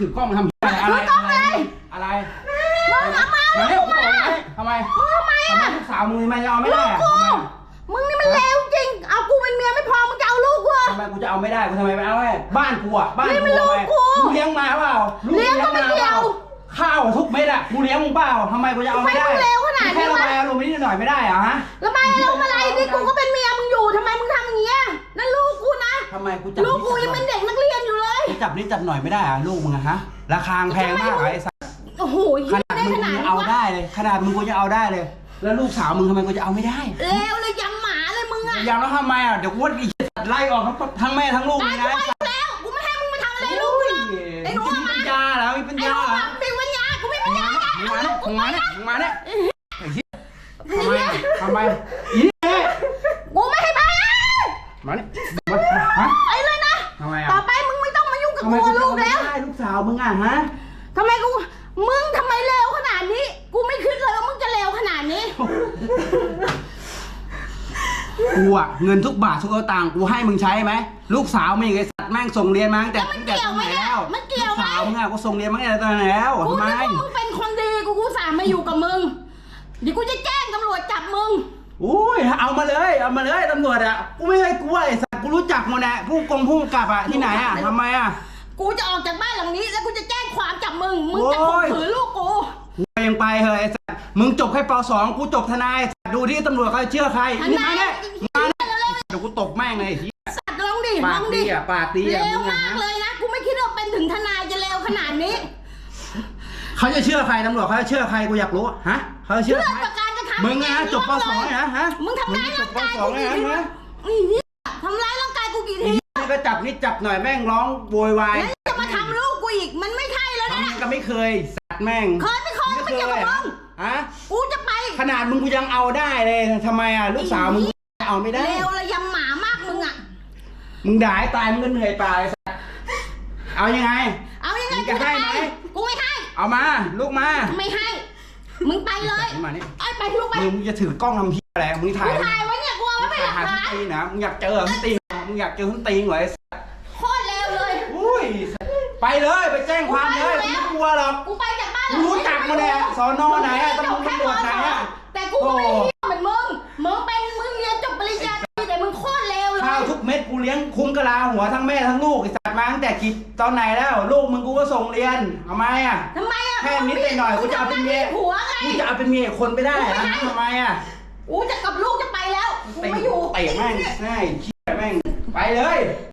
ถือกล้องมาทำอะไรอะไรอะไรมึงทำไมมาเนี่ยกูบอกไงทำไมมึงทำไมทำไมอะลูกสาวมึงไม่ยอมไม่ได้อะกูทำไมอะมึงนี่มันเลวจริง เอากูเป็นเมียไม่พอ มึงจะเอาลูกกูเหรอทำไมกูจะเอาไม่ได้กูทำไมไม่เอาไอ้บ้านกูอะบ้านนี่มันกูทำไมลูกกู มึงเลี้ยงมาเปล่าลูกเลี้ยงก็ไม่าเปล่าเกี่ยว ข้าวทุกเม็ดอะกูเลี้ยงมึงเปล่าทำไมกูจะเอาไม่ได้ทำไมมึงเลวขนาดนี้แค่ระวะบายอารมณ์นิดหน่อยไม่ได้เหรอฮะระบายอารมณ์อะไรนี่กูก็เป็นเมียมึงอยู่ทำไมมึงทำอย่างเงี้ยนั่นลูกกูนะ ทำไมกูจับลูกกูยังเป็นเด็กนักเรียนอยู่เล ยกูจับนิดจับหน่อยไม่ได้เหรอะลูกมึงอะฮะราคาแพงมากเหรอไอ้สัสโอ้โหขเหี้ยนาดได้ขนาดนี้มึงกูยังเอาวะได้เลย ขนาดมึงกูยังเอาได้เลย แล้วลูกสาวมึงทำไมกูจะเอาไม่ได้เลวเลยยำหมาเลยมึงอะยังแล้วทำไมอะเดี๋ยวกูว่าอีสัตว์ไล่ออกทั้งทั้งแม่ทั้งลูกตาเลยยกูนะไปแล้วกูไม่ให้มึงมาทำอะไรลูกกูหรอก ไอ้หนูมีเอาปัมาญญาเหรอมีปัญไอ้ญาหนูเหรอเอามีปัญญากูไม่ปัญญามึงเอามาลูเนี่ยกมึกูงไปมาเนี่ยนะมึงมาเนี่ยไอ้เหี้ยทำไมอะทำไมอีนี่กูไม่ให้ไปมาเนี่ยมา ลูกสาวมึงอะฮะทำไมกู มึงทำไมเลวขนาดนี้ กูไม่คิดเลยว่ามึงจะเลวขนาดนี้ กูอะเงินทุกบาททุกสตางค์กูให้มึงใช้ไหมลูกสาวมึงไอ้สัตว์แม่งส่งเรียนมาตั้งแต่แล้วมันตั้งแต่ตอนไหนเกี่ยวไหมแล้วมันเกี่ยวลูกไหมสาวมึงอะกูส่งเรียนมาตั้งแต่ตอนไหนแล้วกูทำไมนึกว่ามึงเป็นคนดี กูกูสามมาอยู่กับมึง เดี๋ยวกูจะแจ้งตำรวจจับมึง อุ้ยเอามาเลยเอามาเลยตำรวจอะกูไม่เคยกลัวไอ้สัตว์กูรู้จักหมดแหละผู้กองผู้กำกับอะที่ไหนอะทำไมอะ กูจะออกจากบ้านหลังนี้ แล้วกูจะแจ้งความจับมึง มึงจะโอ้ข่มยขืนลูกกูกูยังไปเฮ้ยไอ้สัตว์มึงจบแค่ปสองกูจบทนายสัตว์ดูที่ตำรวจเขาจะเชื่อใครทนี่นาย มาเนี่ยมาเร็วเดี๋ยวกูตบแม่งเลยไอ้เหี้ยๆสัตว์ลองดิลปาอกงดีดิอะปากดีเลอะวมึงอะมากฮะเลยนะ กูไม่คิดว่าเป็นถึงทนายจะเลวขนาดนี้เขาจะเชื่อใครตำรวจเขาจะเชื่อใครกูอยากรู้ฮะเขาจะเชื่เพื่ออใคร ประการจะทำมึงอะจบปสองเลยนะฮะมึงทำร้ายจร่าบงปกายสอกูงเลยกี่ทีนะฮะ ไอ้เหี้ยทำร้ายร่างกายกูกี่ทีนี่ ก็จับนิดจับหน่อยแม่งร้องโวยวายแล้วจะมาทำลูกกูอีก มันไม่ใช่แล้วนะทำก็ไม่เคยสัตว์แม่ง เคยไม่เคยไม่เกี่ยวกับฮะมึงฮะกูจะไป ขนาดมึงกูยังเอาได้เลยทำไมอะลูกสาวมึงกูเอาไม่ได้เลวระยำหมามากมึงอะ มึงด่าให้ตายมึงก็เหนื่อยเปล่าไอ้สัตว์เอายังไง เอายังไงมึงกูจะจะให้ไปไหมกูไม่ให้ เอามาลูกมา ไม่ให้ มึงไปเลยมานี่ไอ้ไปลูกไป มึงจะถือกล้องทำพี่อะไร มึงถ่ายกูถ่ายไว้เนี่ยกูเอาไว้เป็นหลักถ่ายฐานทุกตีนะ มึงอยากเจอทุกตีน มึงอยากเจอทุกตีนเหรอไอ้สัตว์โคตรเลวเลย อุ้ยไปเลยไปแจ้งความเลยกูไม่กลัวหรอก กูไปจากบ้านกูรู้จักมาแหละสอนอไหนอะตำรวจตำรวจไหนอะแต่กูก็ไม่ได้เหี้ยเหมือนมึง มึงเป็นมึงเรียนจบปริญญาตรีแต่มึงโคตรเลวเลยข้าวทุกเม็ดกูเลี้ยงคุ้มกะลาหัวทั้งแม่ทั้งลูกไอ้สัตว์มาตั้งแต่กี่ตอนไหนแล้ว ลูกมึงกูก็ส่งเรียนทำไมอะทำไมอะแค่นิดหน่อยกูจะเอาเป็นเมีย ผัวไงกูจะเอาเป็นเมียอีกคนไปได้อะทำไมอะกูจะกับลูกจะไปแล้ว กูเตะไม่อยู่ เตะแม่งง่ายเชี่ยแม่ง ไปเลย